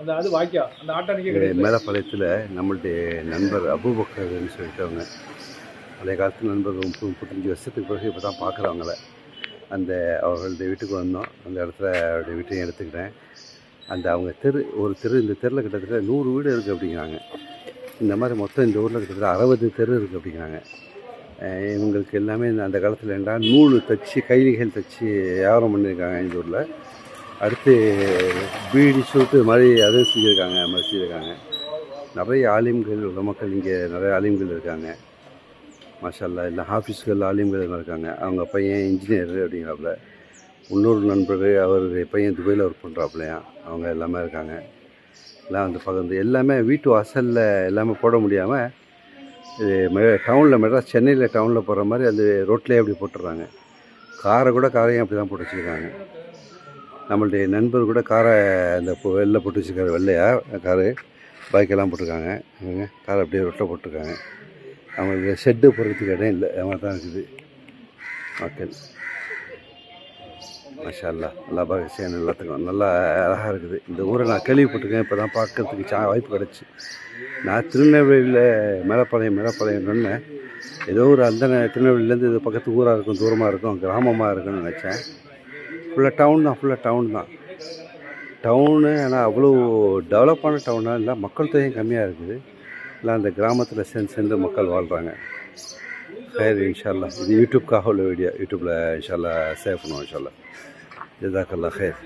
அந்த அது வாக்கியா அந்த ஆட்டானிக்கே மேலப்பாளையத்தில் நம்மளுடைய நண்பர் அபூபக்கர்னு சொல்லிட்டவங்க பழைய காலத்து நண்பர் முப்பது முப்பத்தஞ்சு வருஷத்துக்கு பிறகு இப்போ தான் பார்க்குறவங்கள அந்த அவர்களுடைய வீட்டுக்கு வந்தோம். அந்த இடத்துல அவருடைய வீட்டையும் எடுத்துக்கிட்டேன். அந்த அவங்க தெரு ஒரு தெரு இந்த தெருவில் கிட்டத்தட்ட நூறு வீடு இருக்குது அப்படிங்கிறாங்க. இந்த மாதிரி மொத்தம் இந்த ஊரில் கிட்டத்தட்ட அறுபது தெரு இருக்குது அப்படிங்கிறாங்க. இவங்களுக்கு எல்லாமே இந்த அந்த காலத்தில் என்றால் நூல் தச்சு கைலிகள் தச்சு வியாபாரம் பண்ணியிருக்காங்க இந்த ஊரில். அடுத்து பீடி ஷூட்டு மாதிரி அதுவும் செஞ்சுருக்காங்க மாதிரி செஞ்சுருக்காங்க. நிறைய ஆலிம்கள் மக்கள் இங்கே நிறைய ஆலிம்கள் இருக்காங்க. மாஷல்லா இல்லை ஆஃபீஸ்கள் ஆலிம்கள் இருக்காங்க. அவங்க பையன் இன்ஜினியர் அப்படிங்கிறாப்புல. இன்னொரு நண்பர் அவர் பையன் துபாயில் ஒர்க் பண்ணுறாப்புலையா அவங்க எல்லாமே இருக்காங்க. எல்லாம் வந்து பகிர்ந்து எல்லாமே வீட்டு வாசலில் எல்லாமே போட முடியாமல் இது டவுனில் மெட்ராஸ் சென்னையில் டவுனில் போடுற மாதிரி அது ரோட்லேயே அப்படி போட்டுடுறாங்க. காரை கூட காரையும் அப்படி தான் போட்டு வச்சுருக்காங்க. நம்மளுடைய நண்பர் கூட காரை அந்த வெளில போட்டு வச்சுருக்காரு வெள்ளையா காரு. பைக்கெல்லாம் போட்டிருக்காங்க. காரை அப்படியே ரொட்டை போட்டிருக்காங்க. அவங்களுக்கு ஷெட்டு போடுறதுக்கு இடம் இல்லை. அது தான் இருக்குது. மக்கள். மாஷா அல்லா நல்லா பகசியன் எல்லாத்துக்கும். நல்லா அழகாக இருக்குது. இந்த ஊரை நான் கேள்விப்பட்டிருக்கேன். இப்போ தான் பார்க்கறதுக்கு சா வாய்ப்பு கிடச்சி. நான் திருநெல்வேலியில் மேலப்பாளையம் மேலப்பாளையம்னு ஏதோ ஒரு அந்த திருநெல்வேலியிலேருந்து இது பக்கத்து ஊராக இருக்கும் தூரமாக இருக்கும் கிராமமாக இருக்கும்னு நினச்சேன். ஃபுல்லாக டவுன் தான் ஃபுல்லாக டவுன் தான். டவுனு ஆனால் அவ்வளோ டெவலப்பான டவுனாக இல்லை மக்கள் தொகையும் கம்மியாக இருக்குது. இல்லை அந்த கிராமத்தில் சேர்ந்து சேர்ந்து மக்கள் வாழ்கிறாங்க சரி இன்ஷால்லா இது யூடியூப்காக உள்ள வீடியோ யூடியூப்பில் இன்ஷால்லா சேவ் பண்ணுவோம் இன்ஷால்லா ஜிதாக்கல்லா ஹேர்